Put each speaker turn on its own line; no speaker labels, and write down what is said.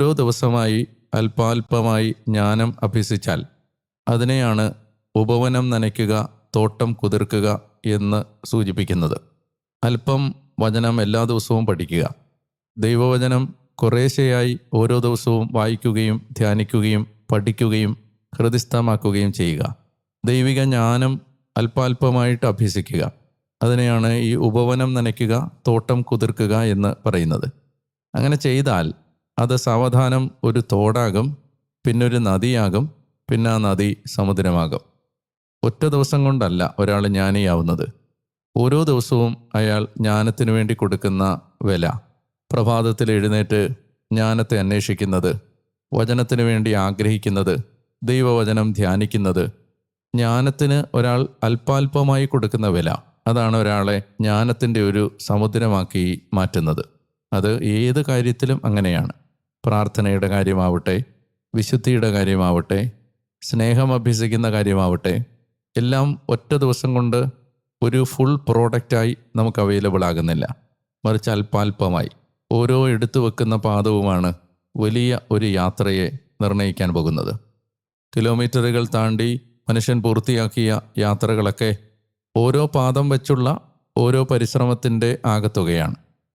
ഓരോ ദിവസമായി അല്പാൽപമായി ജ്ഞാനം അഭ്യസിച്ചാൽ അതിനെയാണ് ഉപവനം നനയ്ക്കുക തോട്ടം കുതിർക്കുക എന്ന് സൂചിപ്പിക്കുന്നത്. അല്പം വചനം എല്ലാ ദിവസവും പഠിക്കുക. ദൈവവചനം കുറേശ്ശെയായി ഓരോ ദിവസവും വായിക്കുകയും ധ്യാനിക്കുകയും പഠിക്കുകയും ഹൃദിസ്ഥമാക്കുകയും ചെയ്യുക. ദൈവിക ജ്ഞാനം അല്പാൽപമായിട്ട് അഭ്യസിക്കുക. അതിനെയാണ് ഈ ഉപവനം നനയ്ക്കുക തോട്ടം കുതിർക്കുക എന്ന് പറയുന്നത്. അങ്ങനെ ചെയ്താൽ അത് സാവധാനം ഒരു തോടാകും പിന്നൊരു നദിയാകും പിന്നെ ആ നദി സമുദ്രമാകും. ഒറ്റ ദിവസം കൊണ്ടല്ല ഒരാൾ ജ്ഞാനിയാവുന്നത്. ഓരോ ദിവസവും അയാൾ ജ്ഞാനത്തിനു വേണ്ടി കൊടുക്കുന്ന വില. പ്രഭാതത്തിൽ എഴുന്നേറ്റ് ജ്ഞാനത്തെ അന്വേഷിക്കുന്നത് വചനത്തിനു വേണ്ടി ആഗ്രഹിക്കുന്നത് ദൈവവചനം ധ്യാനിക്കുന്നത് ജ്ഞാനത്തിന് ഒരാൾ അല്പാൽപമായി കൊടുക്കുന്ന വില. അതാണ് ഒരാളെ ജ്ഞാനത്തിന്റെ ഒരു സമുദ്രമാക്കി മാറ്റുന്നത്. അത് ഏത് കാര്യത്തിലും അങ്ങനെയാണ്. പ്രാർത്ഥനയുടെ കാര്യമാവട്ടെ വിശുദ്ധിയുടെ കാര്യമാവട്ടെ സ്നേഹം അഭ്യസിക്കുന്ന കാര്യമാവട്ടെ എല്ലാം ഒറ്റ ദിവസം കൊണ്ട് ഒരു ഫുൾ പ്രോഡക്റ്റായി നമുക്ക് അവൈലബിൾ ആകുന്നില്ല. മറിച്ച് അല്പാൽപമായി ഓരോ എടുത്തു വെക്കുന്ന പാദവുമാണ് വലിയ ഒരു യാത്രയെ നിർണയിക്കാൻ പോകുന്നത്. കിലോമീറ്ററുകൾ താണ്ടി മനുഷ്യൻ പൂർത്തിയാക്കിയ യാത്രകളൊക്കെ ഓരോ പാദം വെച്ചുള്ള ഓരോ പരിശ്രമത്തിന്റെ ആകത്തുകയാണ്.